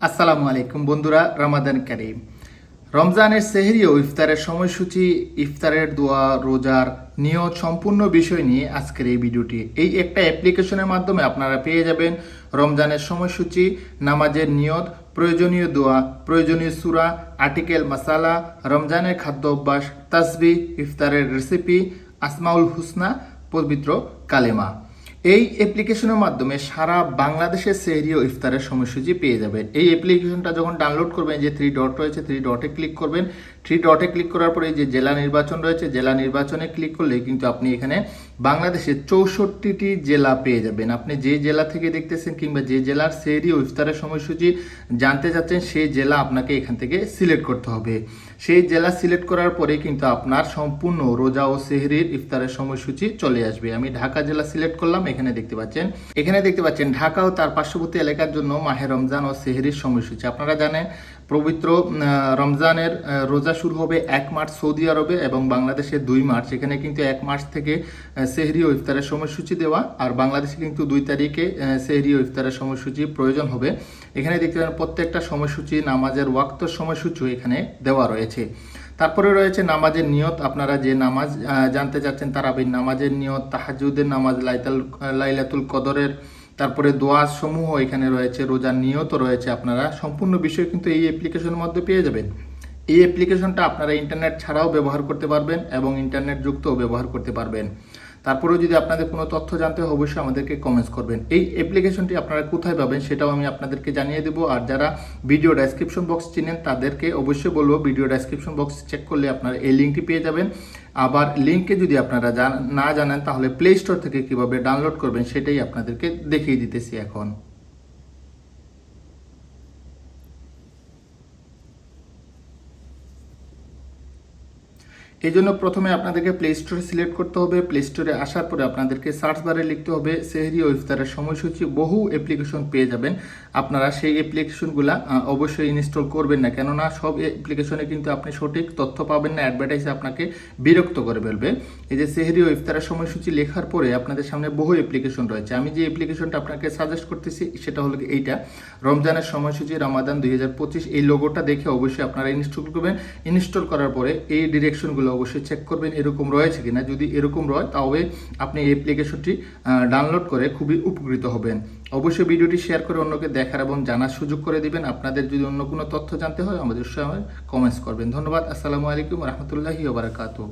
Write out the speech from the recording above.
আসসালামু আলাইকুম বন্ধুরা, রমাদান করিম। রমজানের সেহরি ও ইফতারের সময়সূচি, ইফতারের দোয়া, রোজার নিয়ত সম্পূর্ণ বিষয় নিয়ে আজকের এই ভিডিওটি। এই একটা অ্যাপ্লিকেশনের মাধ্যমে আপনারা পেয়ে যাবেন রমজানের সময়সূচি, নামাজের নিয়ত, প্রয়োজনীয় দোয়া, প্রয়োজনীয় সুরা, আর্টিকেল, মাসালা, রমজানের খাদ্য অভ্যাস, তাসবি, ইফতারের রেসিপি আসমাউল হুসনা, পবিত্র কালেমা। এই অ্যাপ্লিকেশনের মাধ্যমে সারা বাংলাদেশের সেহরি ও ইফতারের সময়সূচি পেয়ে যাবেন। এই অ্যাপ্লিকেশনটা যখন ডাউনলোড করবেন, যে থ্রি ডট রয়েছে থ্রি ডটে ক্লিক করবেন। থ্রি ডটে ক্লিক করার পরে যে জেলা নির্বাচন রয়েছে, জেলা নির্বাচনে ক্লিক করলে কিন্তু আপনি এখানে বাংলাদেশের চৌষট্টিটি জেলা পেয়ে যাবেন। আপনি যে জেলা থেকে দেখতেছেন কিংবা যে জেলার সেহরি ও ইফতারের সময়সূচি জানতে চাচ্ছেন, সেই জেলা আপনাকে এখান থেকে সিলেক্ট করতে হবে। সেই জেলা সিলেক্ট করার পরে কিন্তু আপনার সম্পূর্ণ রোজা ও সেহরির ইফতারের সময়সূচি চলে আসবে। আমি ঢাকা জেলা সিলেক্ট করলাম এখানে দেখতে পাচ্ছেন। এখানে দেখতে পাচ্ছেন ঢাকা ও তার পার্শ্ববর্তী এলাকার জন্য মাহে রমজান ও সেহরির সময়সূচি। আপনারা জানেন, পবিত্র রমজানের রোজা শুরু হবে এক মার্চ সৌদি আরবে এবং বাংলাদেশে দুই মার্চ। এখানে কিন্তু এক মার্চ থেকে সেহরি ও ইফতারের সময়সূচি দেওয়া আর বাংলাদেশে কিন্তু দুই তারিখে সেহরি ও ইফতারের সময়সূচি প্রয়োজন হবে। এখানে দেখতে পারেন প্রত্যেকটা সময়সূচি নামাজের ওয়াক্ত সময়সূচিও এখানে দেওয়া রয়েছে। তারপরে রয়েছে নামাজের নিয়ত। আপনারা যে নামাজ জানতে চাচ্ছেন তারাবির নামাজের নিয়ত তাহাজুদের নামাজ, লাইতাল, লাইলাতুল কদরের, তারপরে দোয়া সমূহ, এখানে রয়েছে রোজার নিয়ত রয়েছে আপনারা। সম্পূর্ণ বিষয় কিন্তু এই অ্যাপ্লিকেশনের মধ্যে পেয়ে যাবেন। এই অ্যাপ্লিকেশনটা আপনারা ইন্টারনেট ছাড়াও ব্যবহার করতে পারবেন এবং ইন্টারনেট যুক্তও ব্যবহার করতে পারবেন। তারপরেও যদি আপনাদের কোনো তথ্য জানতে হয়, অবশ্যই আমাদেরকে কমেন্টস করবেন। এই অ্যাপ্লিকেশনটি আপনারা কোথায় পাবেন সেটাও আমি আপনাদেরকে জানিয়ে দেবো। আর যারা ভিডিও ডেসক্রিপশন বক্স চিনেন, তাদেরকে অবশ্যই বলব ভিডিও ডেসক্রিপশন বক্স চেক করলে আপনারা এই লিঙ্কটি পেয়ে যাবেন। আবার লিঙ্কে যদি আপনারা না জানেন, তাহলে প্লে স্টোর থেকে কীভাবে ডাউনলোড করবেন, সেটাই আপনাদেরকে দেখিয়ে দিতেছি এখন। এই জন্য প্রথমে আপনাদেরকে প্লে স্টোরে সিলেক্ট করতে হবে। প্লে স্টোরে আসার পরে আপনাদেরকে সার্চ বারে লিখতে হবে। সেহরি ও ইফতারের সময়সূচি বহু অ্যাপ্লিকেশন পেয়ে যাবেন। আপনারা সেই অ্যাপ্লিকেশনগুলো অবশ্যই ইনস্টল করবেন না। কেননা সব অ্যাপ্লিকেশনে কিন্তু আপনি সঠিক তথ্য পাবেন না। অ্যাডভার্টাইজে আপনাকে বিরক্ত করে ফেলবে। এই যে সেহরি ও ইফতারের সময়সূচি লেখার পরে আপনাদের সামনে বহু অ্যাপ্লিকেশন রয়েছে। আমি যে অ্যাপ্লিকেশনটা আপনাকে সাজেস্ট করতেছি, সেটা হলো এইটা। রমজানের সময়সূচি, রমাদান দুই এই লোগোটা দেখে অবশ্যই আপনারা ইনস্টল করবেন। ইনস্টল করার পরে এই ডিরেকশনগুলো অবশ্যই চেক করবেন, এরকম রয়েছে কিনা। যদি এরকম রয়, তাহলে আপনি এই অ্যাপ্লিকেশনটি ডাউনলোড করে খুবই উপকৃত হবেন। অবশ্যই ভিডিওটি শেয়ার করে অন্যকে দেখার এবং জানার সুযোগ করে দিবেন। আপনাদের যদি অন্য কোনো তথ্য জানতে হয়, আমাদের সময় কমেন্টস করবেন। ধন্যবাদ। আসসালামু আলাইকুম রহমতুল্লাহি ওবরাকাতু